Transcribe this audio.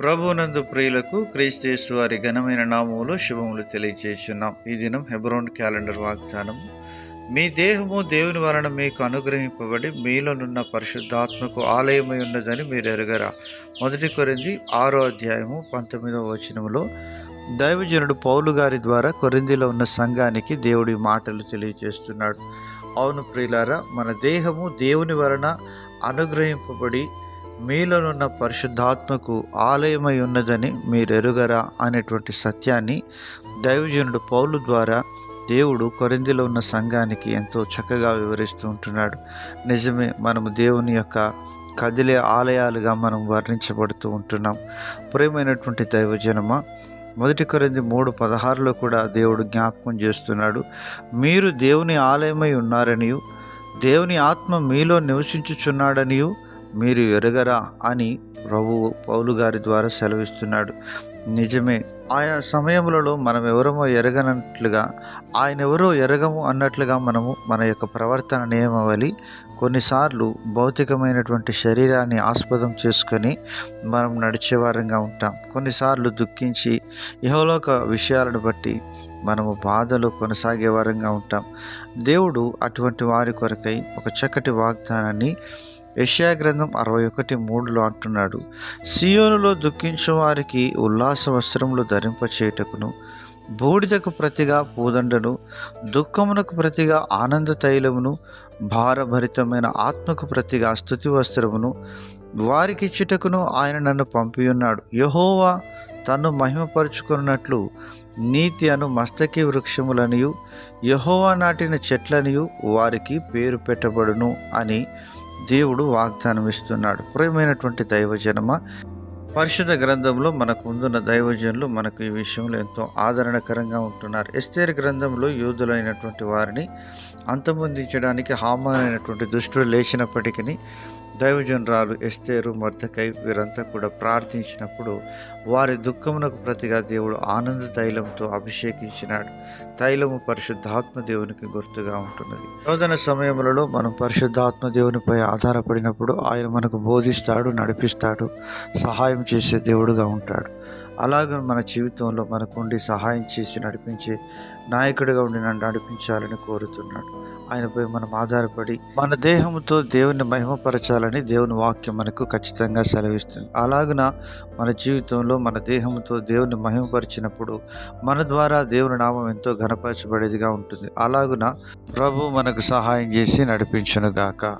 ప్రభునందు ప్రియులకు క్రీస్తు వారి ఘనమైన నామములు శుభములు తెలియజేస్తున్నాం ఈ దినం హెబ్రోన్ క్యాలెండర్ వాగ్దానం. మీ దేహము దేవుని వలన మీకు అనుగ్రహింపబడి మీలోనున్న పరిశుద్ధాత్మకు ఆలయమై ఉన్నదని మీరు ఎరగరా. మొదటి కొరింది ఆరో అధ్యాయము పంతొమ్మిదవ వచనములో దైవజనుడు పౌలు గారి ద్వారా కొరిందిలో ఉన్న సంఘానికి దేవుడి మాటలు తెలియజేస్తున్నాడు అవును ప్రియులారా మన దేహము దేవుని వలన అనుగ్రహింపబడి మీలోనున్న పరిశుద్ధాత్మకు ఆలయమై ఉన్నదని మీరు ఎరుగరా అనేటువంటి సత్యాన్ని దైవజనుడు పౌలు ద్వారా దేవుడు కొరిందిలో ఉన్న సంఘానికి ఎంతో చక్కగా వివరిస్తూ ఉంటున్నాడు. నిజమే మనము దేవుని యొక్క కదిలే ఆలయాలుగా మనం వర్ణించబడుతూ ఉంటున్నాం. ప్రియమైనటువంటి దైవజనమ మొదటి కొరింది మూడు పదహారులో కూడా దేవుడు జ్ఞాపకం చేస్తున్నాడు. మీరు దేవుని ఆలయమై ఉన్నారనియు దేవుని ఆత్మ మీలో నివసించుచున్నాడనియు మీరు ఎరగరా అని ప్రభువు పౌలు గారి ద్వారా సెలవిస్తున్నాడు. నిజమే ఆయా సమయములలో మనం ఎవరమో ఎరగనట్లుగా ఆయన ఎవరో ఎరగము అన్నట్లుగా మనము మన యొక్క ప్రవర్తన నియమవలి కొన్నిసార్లు భౌతికమైనటువంటి శరీరాన్ని ఆస్పదం చేసుకొని మనం నడిచేవారంగా ఉంటాం. కొన్నిసార్లు దుఃఖించి ఇహలోక విషయాలను బట్టి మనము బాధలు కొనసాగే వారంగా ఉంటాం. దేవుడు అటువంటి వారి కొరకై ఒక చక్కటి వాగ్దానాన్ని యెషయా గ్రంథం అరవై ఒకటి మూడులో అంటున్నాడు సియోనులో దుఃఖించు వారికి ఉల్లాస వస్త్రములు ధరింపచేయుటకును బూడిదకు ప్రతిగా పూదండను దుఃఖమునకు ప్రతిగా ఆనంద తైలమును భారభరితమైన ఆత్మకు ప్రతిగా స్థుతి వస్త్రమును వారికిచ్చుటకును ఆయన నన్ను పంపియున్నాడు. యహోవా తను మహిమపరుచుకున్నట్లు నీతి అను మస్తకి వృక్షములనియు యహోవా నాటిన చెట్లనియు వారికి పేరు పెట్టబడును అని దేవుడు వాగ్దానం ఇస్తున్నాడు ప్రియమైనటువంటి దైవజనమ పరిశుద్ధ గ్రంథంలో మనకు ముందున్న దైవజనులు మనకు ఈ విషయంలో ఎంతో ఆదరణకరంగా ఉంటున్నారు. ఎస్తేర్ గ్రంథంలో యోధులైనటువంటి వారిని అంతమొందించడానికి హామానైనటువంటి దుష్టుడు లేచినప్పటికీ దైవజనరాలు ఎస్తేరు మర్దకై వీరంతా కూడా ప్రార్థించినప్పుడు వారి దుఃఖమునకు ప్రతిగా దేవుడు ఆనంద తైలంతో అభిషేకించినాడు. తైలము పరిశుద్ధాత్మ దేవునికి గుర్తుగా ఉంటున్నది. శోధన సమయములలో మనం పరిశుద్ధాత్మ దేవునిపై ఆధారపడినప్పుడు ఆయన మనకు బోధిస్తాడు నడిపిస్తాడు సహాయం చేసే దేవుడుగా ఉంటాడు. అలాగే మన జీవితంలో మనకుండి సహాయం చేసి నడిపించే నాయకుడిగా ఉండి నన్ను నడిపించాలని కోరుతున్నాడు. ఆయనపై మనం ఆధారపడి మన దేహంతో దేవుని మహిమపరచాలని దేవుని వాక్యం మనకు ఖచ్చితంగా సెలవిస్తుంది. అలాగున మన జీవితంలో మన దేహంతో దేవుని మహిమపరిచినప్పుడు మన ద్వారా దేవుని నామం ఎంతో ఘనపరచబడేదిగా ఉంటుంది. అలాగున ప్రభు మనకు సహాయం చేసి నడిపించునుగాక.